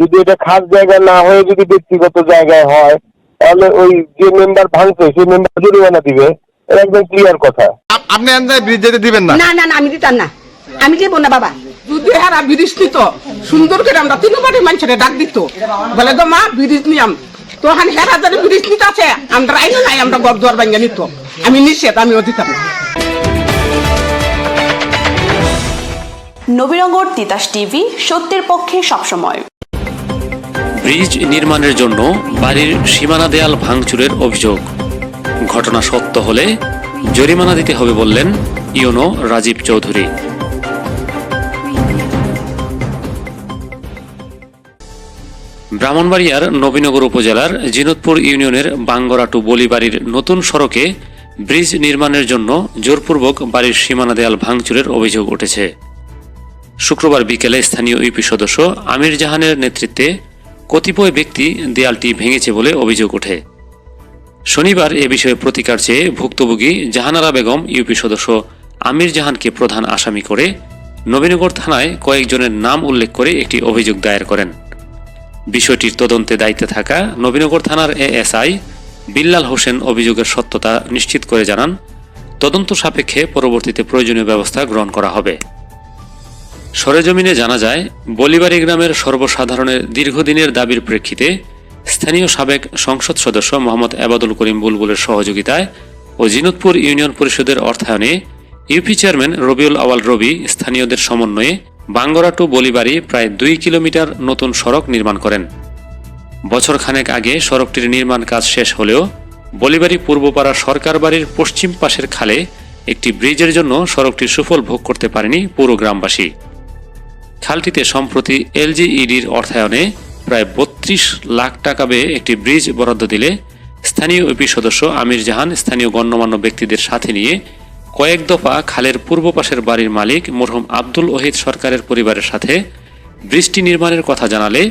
যদি এটা খাস জায়গা না হয়ে যদি ব্যক্তিগত জায়গায় হয় তাহলে ওই যে মেম্বার ভাঙছে সেই মেম্বার জরিমানা দিবে। এটা একদম ক্লিয়ার কথা। আপনি আন্দায় ব্রিজ যেতে দিবেন না? না না না আমি দিতাম না। আমি দেবো না বাবা। যদি হারা ব্রিজ নিত সুন্দর করে আমরা তিন বাড়ির মানুষের ডাক দিত। বলে তো মা ব্রিজ নিয়াম তো হান হেরা যদি ব্রিজ নিতে আছে আমরা আইন নাই আমরা গর দুয়ার ভাঙ্গা নিত। আমি নিষেধ আমি দিতাম না। নবীনগর তিতাস টিভি সত্যের পক্ষে সবসময়। ব্রিজ নির্মাণের জন্য বাড়ির সীমানা দেয়াল ভাঙচুরের অভিযোগ। ঘটনা সত্য হলে জরিমানা দিতে হবে বললেন ইউনো রাজীব চৌধুরী। ব্রাহ্মণবাড়িয়ার নবীনগর উপজেলার জিনতপুর ইউনিয়নের বাঙ্গরাটু বলিবাড়ির নতুন সড়কে ব্রিজ নির্মাণের জন্য জোরপূর্বক বাড়ির সীমানা দেয়াল ভাঙচুরের অভিযোগ উঠেছে। শুক্রবার বিকেলে স্থানীয় ইউপি সদস্য আমির জাহানের নেতৃত্বে কতিপয় ব্যক্তি দেয়ালটি ভেঙেছে বলে অভিযোগ ওঠে। শনিবার এ বিষয়ে প্রতিকার চেয়ে ভুক্তভোগী জাহানারা বেগম, ইউপি সদস্য আমির জাহানকে প্রধান আসামি করে নবীনগর থানায় কয়েকজনের নাম উল্লেখ করে একটি অভিযোগ দায়ের করেন। বিষয়টির তদন্তে দায়িত্বে থাকা নবীনগর থানার এএসআই বিল্লাল হোসেন অভিযোগের সত্যতা নিশ্চিত করে জানান, তদন্ত সাপেক্ষে পরবর্তীতে প্রয়োজনীয় ব্যবস্থা গ্রহণ করা হবে। সরেজমিনে জানা যায়, বলিবাড়ি গ্রামের সর্বসাধারণের দীর্ঘদিনের দাবির প্রেক্ষিতে স্থানীয় সাবেক সংসদ সদস্য মোহাম্মদ আবাদুল করিম বুলবুলের সহযোগিতায় ও জিনুতপুর ইউনিয়ন পরিষদের অর্থায়নে ইউপি চেয়ারম্যান রবিউল আওয়াল রবি স্থানীয়দের সমন্বয়ে বাঙ্গরা টু বলিবাড়ি প্রায় দুই কিলোমিটার নতুন সড়ক নির্মাণ করেন। বছর খানেক আগে সড়কটির নির্মাণ কাজ শেষ হলেও বলিবাড়ি পূর্বপাড়া সরকার বাড়ির পশ্চিম পাশের খালে একটি ব্রিজের জন্য সড়কটির সুফল ভোগ করতে পারেনি পুরো গ্রামবাসী। খালটিতে সম্প্রতি এলজিইডির অর্থায়নে প্রায় বত্রিশ লাখ টাকা ব্যয়ে একটি ব্রিজ বরাদ্দ দিলে স্থানীয় ইউপি সদস্য আমির জাহান, স্থানীয় গণ্যমান্য ব্যক্তিদের সাথে নিয়ে কয়েক দফা খালের পূর্ব পাশের বাড়ির মালিক মরহুম আব্দুল ওহিদ সরকারের পরিবারের সাথে ব্রিজটি নির্মাণের কথা জানালে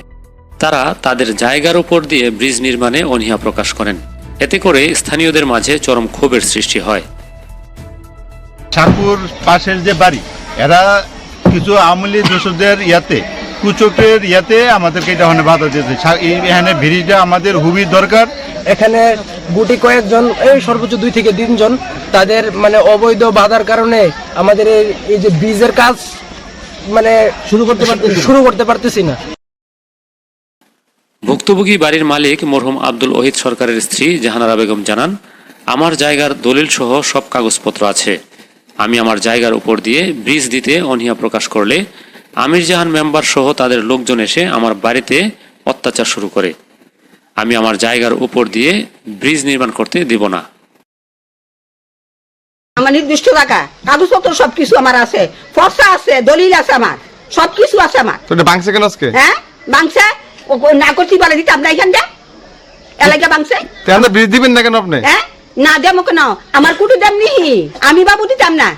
তারা তাদের জায়গার উপর দিয়ে ব্রিজ নির্মাণে অনীহা প্রকাশ করেন। এতে করে স্থানীয়দের মাঝে চরম ক্ষোভের সৃষ্টি হয়। সারপুর পাশের যে বাড়ি, এরা কিছু আমলি দোষদের ইয়াতে কুচকের ইয়াতে আমাদেরকে এটা ওখানে বাধা দিয়েছে। এখানে ভিড়িটা আমাদের খুবই দরকার। এখানে গুটি কয়েকজন এই সর্বোচ্চ দুই থেকে তিনজন তাদের মানে অবৈধ বাধার কারণে আমাদের এই- এই যে ব্রিজের কাজ মানে শুরু করতে পারতেছি শুরু করতে পারতেছি না। ভুক্তভোগী বাড়ির মালিক মরহুম আব্দুল ওহিদ সরকারের স্ত্রী জাহানারা বেগম জানান আমার জায়গার দলিল সহ সব কাগজপত্র আছে। আমি আমার জায়গার উপর দিয়ে ব্রিজ দিতে অনীহা প্রকাশ করলে আমির জাহান মেম্বার সহ তাদের লোকজন এসে আমার বাড়িতে অত্যাচার শুরু করে। আমি আমার জায়গার উপর দিয়ে ব্রিজ নির্মাণ করতে দিব না। আমার নির্দিষ্ট টাকা কাগজপত্র সবকিছু আমার আছে ফর্সা আছে দলিল আছে আমার সবকিছু আছে আমার। তো এটা ভাঙছে কেন আজকে? হ্যাঁ? বাংসে না করতে পারে দিতাম না এখান এলাকা বাংসে তো আমরা ব্রিজ দিবেন না কেন আপনি? হ্যাঁ? না দেবো কেন? আমার কুটু দেম নিহি আমি বাবু দিতাম না।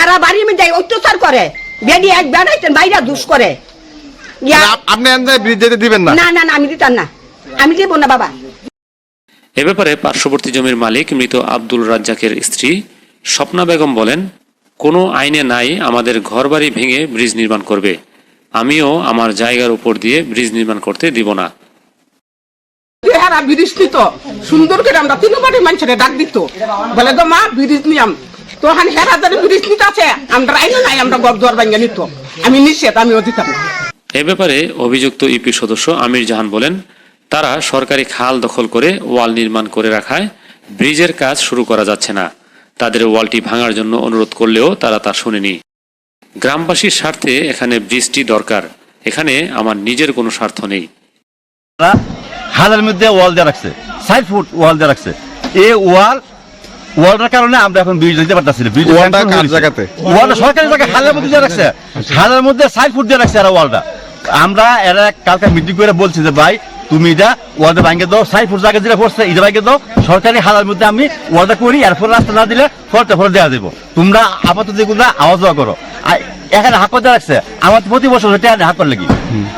এরা বাড়ির মধ্যে অত্যাচার করে। বেডি এক বেড়াইতেন বাইরে দুষ করে। আপনি দিবেন না। না না না আমি দিতাম না। আমি দেবো না বাবা। এ ব্যাপারে পার্শ্ববর্তী জমির মালিক মৃত আব্দুল রাজ্জাকের স্ত্রী স্বপ্না বেগম বলেন কোনো আইনে নাই আমাদের ঘরবাড়ি ভেঙে ব্রিজ নির্মাণ করবে। আমিও আমার জায়গার উপর দিয়ে ব্রিজ নির্মাণ করতে দিব না। যদি হারা ব্রিজ নিত। সুন্দর করে আমরা তিন বাড়ির মানুষের ডাক দিত। বলে তো মা ব্রিজ নিয়াম। তো হান হেরা যদি ব্রিজ নিতে আছে, আমরা আইন নাই, আমরা গর দুয়ার ভাঙ্গা নিত। আমি নিষেধ আমি দিতাম এ ব্যাপারে অভিযুক্ত ইপি সদস্য আমির জাহান বলেন, তারা সরকারি খাল দখল করে ওয়াল নির্মাণ করে রাখায় ব্রিজের কাজ শুরু করা যাচ্ছে না। তাদের ওয়ালটি ভাঙার জন্য অনুরোধ করলেও তারা তা শুনেনি। গ্রামবাসীর স্বার্থে এখানে ব্রিজটি দরকার। এখানে আমার নিজের কোনো স্বার্থ নেই। হালের মধ্যে ওয়াল দিয়ে রাখছে ষাট ফুট ওয়াল দিয়ে রাখছে। এই ওয়াল ওয়ালটার কারণে আমরা এখন ব্রিজ দিতে পারতেছি না। ব্রিজ ওয়ালটা কার জায়গাতে? ওয়ালটা সরকারি জায়গায় হালের মধ্যে দিয়ে রাখছে। হালের মধ্যে ষাট ফুট দিয়ে রাখছে এরা ওয়ালটা। আমরা এরা কালকে মিটিং করে বলছি যে ভাই তুমি এটা ওয়ালটা ভাঙে দাও ষাট ফুট জায়গা যেটা পড়ছে এটা ভাঙে দাও। সরকারি হালের মধ্যে আমি ওয়ালটা করি এরপর রাস্তা না দিলে ফলটা ফল দেওয়া দেবো। তোমরা আপাতত যেগুলো আওয়াজ দেওয়া করো। আর এখানে হাক রাখছে আমার প্রতি বছর হাক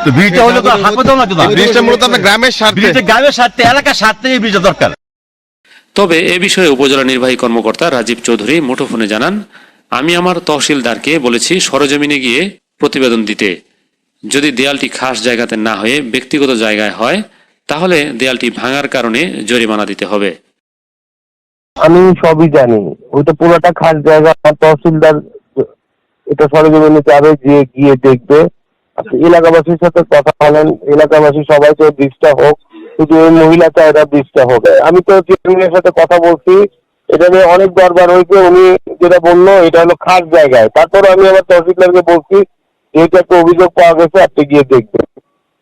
তো ব্রিজটা হলে তো হাক দাও না ব্রিজটা মূলত আপনার গ্রামের স্বার্থে। গ্রামের স্বার্থে এলাকার স্বার্থে এই ব্রিজটা দরকার। তবে এ বিষয়ে উপজেলা নির্বাহী কর্মকর্তা রাজীব চৌধুরী মুঠোফোনে জানান আমি আমার তহসিলদারকে বলেছি সরজমিনে গিয়ে প্রতিবেদন দিতে। যদি দেয়ালটি খাস জায়গাতে না হয়ে ব্যক্তিগত জায়গায় হয় তাহলে দেয়ালটি ভাঙার কারণে জরিমানা দিতে হবে। আমি সবই জানি। ওইটা পুরোটা খাস জায়গা তহসিলদার এটা সরজমিনে যাবে যে গিয়ে দেখবে। আপনি এলাকাবাসীর সাথে কথা বলেন, এলাকাবাসী সবাই তো ব্রিজটা হোক, শুধু ওই মহিলা চায়রা ব্রিজটা হোক। আমি তো চেয়ারম্যানের সাথে কথা বলছি, এটা নিয়ে অনেক দরবার হয়েছে, উনি যেটা বলল, এটা হলো খাস জায়গায়। তারপর আমি আমার তহসিলদারকে বলছি এটা একটা অভিযোগ পাওয়া গেছে, আপনি গিয়ে দেখবেন।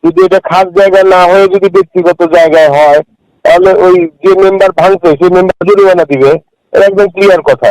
যদি এটা খাস জায়গা না হয়ে যদি ব্যক্তিগত জায়গায় হয়, তাহলে ওই যে মেম্বার ভাঙছে, সেই মেম্বার জরিমানা দিবে এটা একদম ক্লিয়ার কথা।